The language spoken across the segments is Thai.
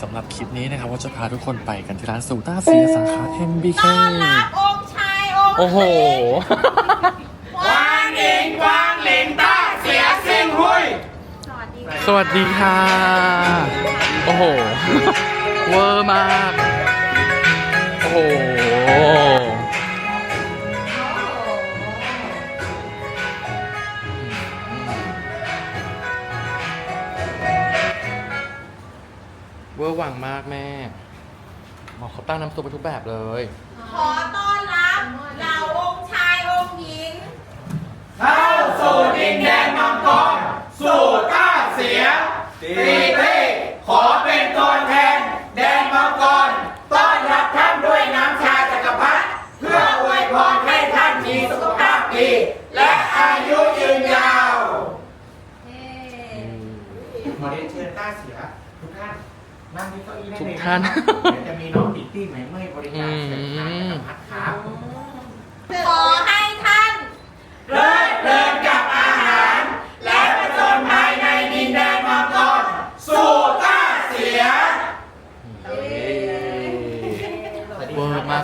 สำหรับคลิปนี้นะครับว่าจะพาทุกคนไปกันที่ร้านสูต้าเซียสาขา MBK ต้อนรับองค์ชายองค์โอ้โหกวางหลิงกวางหลิงต้าเสียสิ่งหุยสวัสดีค่ะสวัสดีค่ะ โอ้โห เวอร์มาก อร์หวังมากแม่หมอเขาตั้งน้ำซุปไปทุกแบบเลย ขอต้อนรับเหล่าองค์ชายองค์หญิง เข้าสู่ดินแดนมังกร สู่ต้าเสียตีตีขอเป็นตัวแทน แดนมังกร ต้อนรับท่านด้วยน้ำชาจักรพรรดิเพื่ออวยพรให้ท่านมีสุขภาพดี และอายุยืนยาว ขอเรียนเชิญต้าเสียทุกท่าน นั่งที่เก้าอี้ได้เลยทุกท่านเดี๋ยวจะมีน้องติตี้ใหม่เมื่อยบริการเสร็จทางจักรพรรดิครับ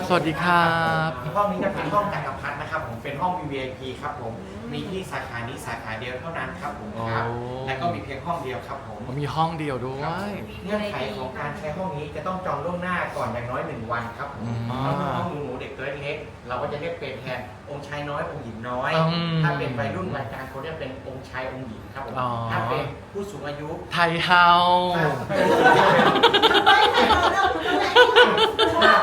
สวัสดีครับ ห้องนี้จะเป็นห้องจักรพรรดินะครับผมเป็นห้อง VIP ครับผมมีที่สาขานี้สาขาเดียวเท่านั้นครับผมครับโอ้ และก็มีเพียงห้องเดียวครับผมผมมีห้องเดียวด้วครับยเงื่อนไขของการใช้ห้องนี้จะต้องจองล่วงหน้าก่อนอย่างน้อยหนึ่งวันครับผมอืมน้องๆหนูๆเด็กตัวเล็กๆเราก็จะเรียกเป็นแทนองค์ชายน้อยองค์หญิงน้อย อืมถ้าเป็นวัยรุ่นวัยกลางเขาเรียกเป็นองค์ชายองค์หญิงครับผมอ๋อ ถ้าเป็นผู้สูงอายุ ไทยเฮา ถ้าถ้า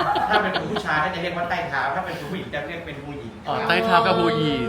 เป็นผู้ชายก็จะเรียกว่าใต้เท้า ถ้าเป็นผู้หญิงจะเรียกเป็นผู้หญิง อ๋อใต้เท้ากับผู้หญิง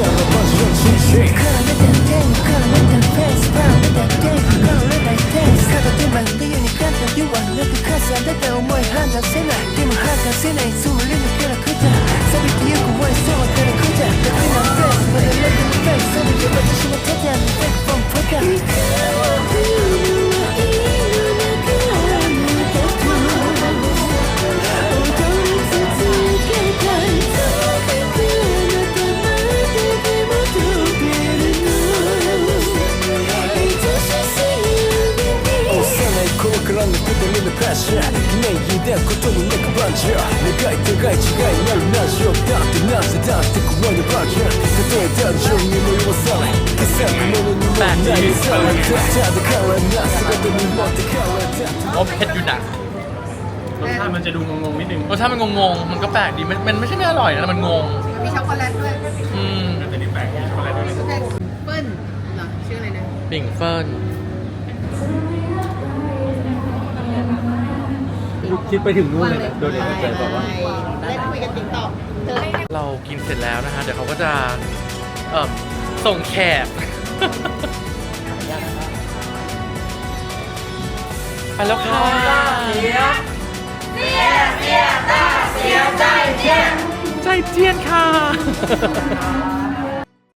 せろマジで人生絡めた手に絡めたフェイスパンめたテープ絡めたテース片手間理由に感情言わなく重ねた思い話せないでも吐かせないつもりのキャラクター錆びてゆくワイストはキャラクター楽なフェイスまでレベル 하지 내 이대 고통은 내 그반지 내가 있다가 지가 날 나지 없다 떠나서 다 듣고 와야 반지 그때의 단종이 모여 살아 그 삶은 너는 이만 나의 사랑 다들 가라 나 쓰가 되는 멋대 가라 อบเผ็ดอยู่นะรสชาติมันจะดูงงๆนิดนึงรสชาติมันงงๆ มันก็แปลกดี มันมันไม่ใช่ไม่อร่อยนะ มันงง มีช็อกโกแลตด้วยอืมแต่นี่แปลกมีช็อกโกแลตด้วย เปิ้ลเหรอชื่ออะไรนะปิ่งเฟิร์น คิดไปถึงนู่นเลยนะโดนเด็กเกิดบอกว่า เล่นคุยกันติ๊กต็อกเธอเรากินเสร็จแล้วนะฮะ เดี๋ยวเขาก็จะเอ่อส่งแขก ไปแล้วค่ะใจเจียนค่ะ